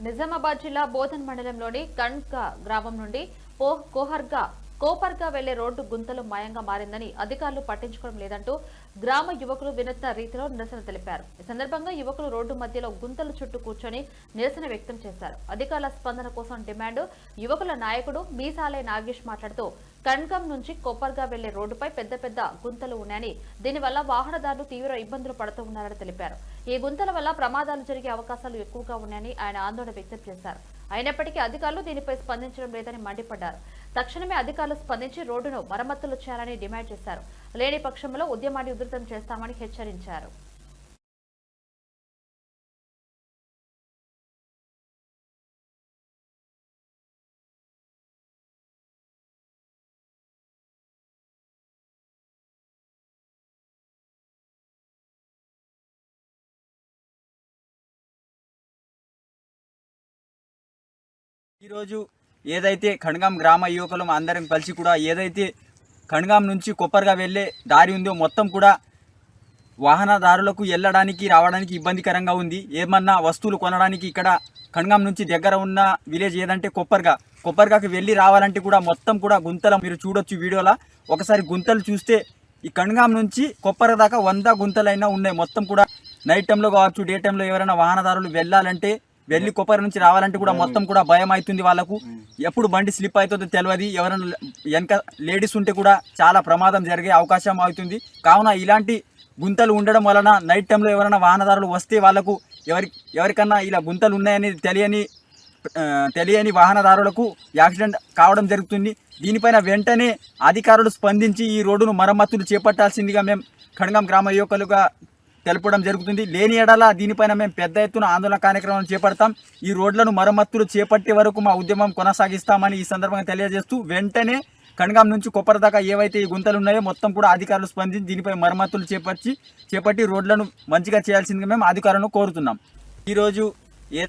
నిజామాబాద్ జిల్లా బోధన్ మండలంలోని కణ్క గ్రామం నుండి కోహర్గా కోపర్గా వెళ్ళే రోడ్డు గుంతలు మాయంగా మారిందని అధికారులు పట్టించుకోవడం లేదంటూ గ్రామ యువకులు వినూత్న రీతిలో నిరసన తెలిపారు. ఈ సందర్భంగా యువకులు రోడ్డు మధ్యలో గుంతల చుట్టూ కూర్చొని నిరసన వ్యక్తం చేశారు. అధికారుల స్పందన కోసం డిమాండ్ యువకుల నాయకుడు మీసాలే నాగేష్ మాట్లాడుతూ కణ్కం నుంచి కొప్పర్గా వెళ్ళే రోడ్డుపై పెద్ద పెద్ద గుంతలు ఉన్నాయని దీనివల్ల వాహనదారులు తీవ్ర ఇబ్బందులు పడుతూ ఉన్నారని తెలిపారు. ఈ గుంతల వల్ల ప్రమాదాలు జరిగే అవకాశాలు ఎక్కువగా ఉన్నాయని ఆయన ఆందోళన వ్యక్తం చేశారు. అయినప్పటికీ అధికారులు దీనిపై స్పందించడం లేదని మండిపడ్డారు. తక్షణమే అధికారులు స్పందించి రోడ్డును మరమ్మతులు చేయాలని డిమాండ్ చేశారు. లేని పక్షంలో ఉద్యమాన్ని ఉధృతం చేస్తామని హెచ్చరించారు. ఈరోజు ఏదైతే ఖణ్గాం గ్రామ యువకులు అందరం కలిసి కూడా ఏదైతే ఖణ్గాం నుంచి కొప్పర్గా వెళ్ళే దారి ఉందో మొత్తం కూడా వాహనదారులకు వెళ్ళడానికి రావడానికి ఇబ్బందికరంగా ఉంది. ఏమన్నా వస్తువులు కొనడానికి ఇక్కడ ఖణ్గాం నుంచి దగ్గర ఉన్న విలేజ్ ఏదంటే కొప్పర్గా. కొప్పర్గాకి వెళ్ళి రావాలంటే కూడా మొత్తం కూడా గుంతలు మీరు చూడొచ్చు వీడియోలో. ఒకసారి గుంతలు చూస్తే ఈ కణ్గాం నుంచి కొప్పర దాకా వంద గుంతలైనా ఉన్నాయి. మొత్తం కూడా నైట్ టైంలో కావచ్చు డే టైంలో ఎవరైనా వాహనదారులు వెళ్ళాలంటే వెళ్ళి కొప్పర నుంచి రావాలంటే కూడా మొత్తం కూడా భయం అవుతుంది వాళ్ళకు. ఎప్పుడు బండి స్లిప్ అవుతుందో తెలియదు ఎవరైనా వెనక లేడీస్ ఉంటే కూడా చాలా ప్రమాదం జరిగే అవకాశం అవుతుంది. కావున ఇలాంటి గుంతలు ఉండడం వలన నైట్ టైంలో ఎవరైనా వాహనదారులు వస్తే వాళ్ళకు ఎవరి ఎవరికన్నా ఇలా గుంతలు ఉన్నాయని తెలియని తెలియని వాహనదారులకు యాక్సిడెంట్ కావడం జరుగుతుంది. దీనిపైన వెంటనే అధికారులు స్పందించి ఈ రోడ్డును మరమ్మతులు చేపట్టాల్సిందిగా మేము ఖడ్గం గ్రామ యువకులుగా తెలపడం జరుగుతుంది. లేని ఎడల దీనిపైన మేము పెద్ద ఎత్తున ఆందోళన కార్యక్రమం చేపడతాం. ఈ రోడ్లను మరమ్మతులు చేపట్టే వరకు మా ఉద్యమం కొనసాగిస్తామని ఈ సందర్భంగా తెలియజేస్తూ వెంటనే కణగాం నుంచి కొప్పర దాకా ఏవైతే ఈ గుంతలు ఉన్నాయో మొత్తం కూడా అధికారులు స్పందించి దీనిపై మరమ్మతులు చేపట్టి చేపట్టి రోడ్లను మంచిగా చేయాల్సిందిగా మేము అధికారులను కోరుతున్నాం. ఈరోజు ఏ